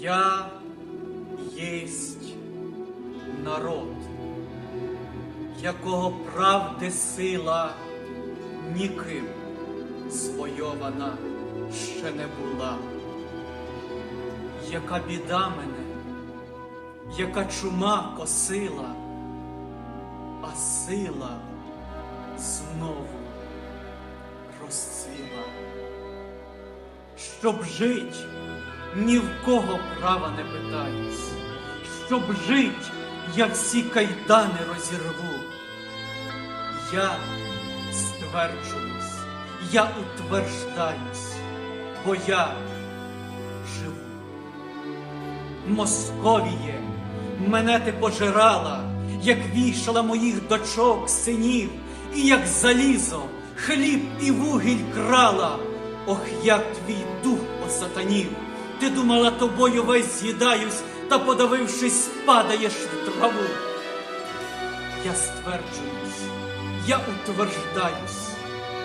Я єсть народ, якого правди сила ніким звойована ще не була. Яка біда мене, яка чума косила, а сила знову розцвіла. Щоб жить, ні в кого права не питаюсь. Щоб жить, я всі кайдани розірву. Я стверджуюсь, я утверждаюсь, бо я живу. Московіє, мене ти пожирала, як вішала моїх дочок, синів, і як залізо, хліб і вугіль крала. Ох, як твій дух осатанів. Ти думала, тобою весь з'їдаюсь, та подавившись, падаєш в траву. Я стверджуюсь, я утверждаюсь,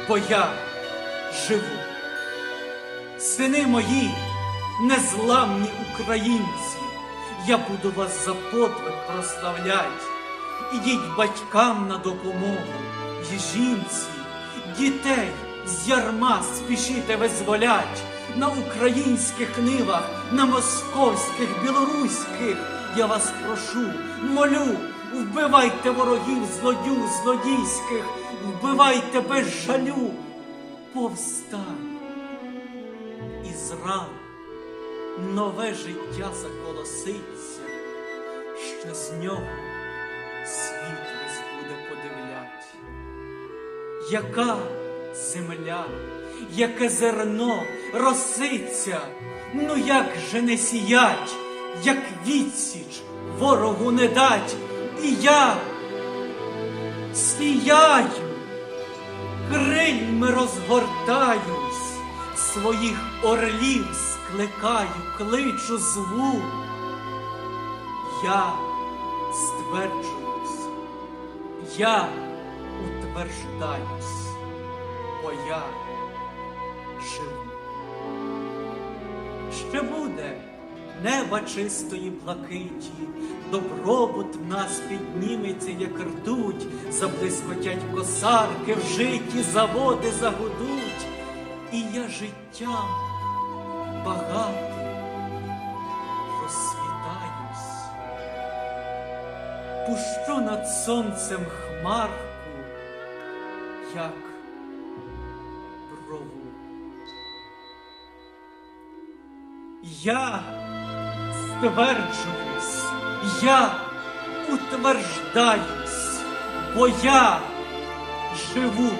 бо я живу. Сини мої, незламні українці, я буду вас за подвиг прославлять. Ідіть батькам на допомогу, і жінці, дітей з ярма спішите визволять. На українських нивах, на московських, білоруських, я вас прошу, молю, вбивайте ворогів злодю, злодійських, вбивайте без жалю, повстань із ран нове життя заколоситься, що з нього світ весь буде подивлять. Яка земля, яке зерно роситься, ну як же не сіять, як відсіч ворогу не дать, і я сіяю крильми розгортаюсь, своїх орлів скликаю, кличу зву. Я стверджуюсь, я утверждаюсь, я живу. Ще буде неба чистої блакиті, добробут нас підніметься, як ртуть, заблискотять косарки в житті, заводи загудуть, і я життям багатим розсвітаюсь, пущу над сонцем хмарку, як Я стверджуюсь, я утверждаюсь, бо я живу.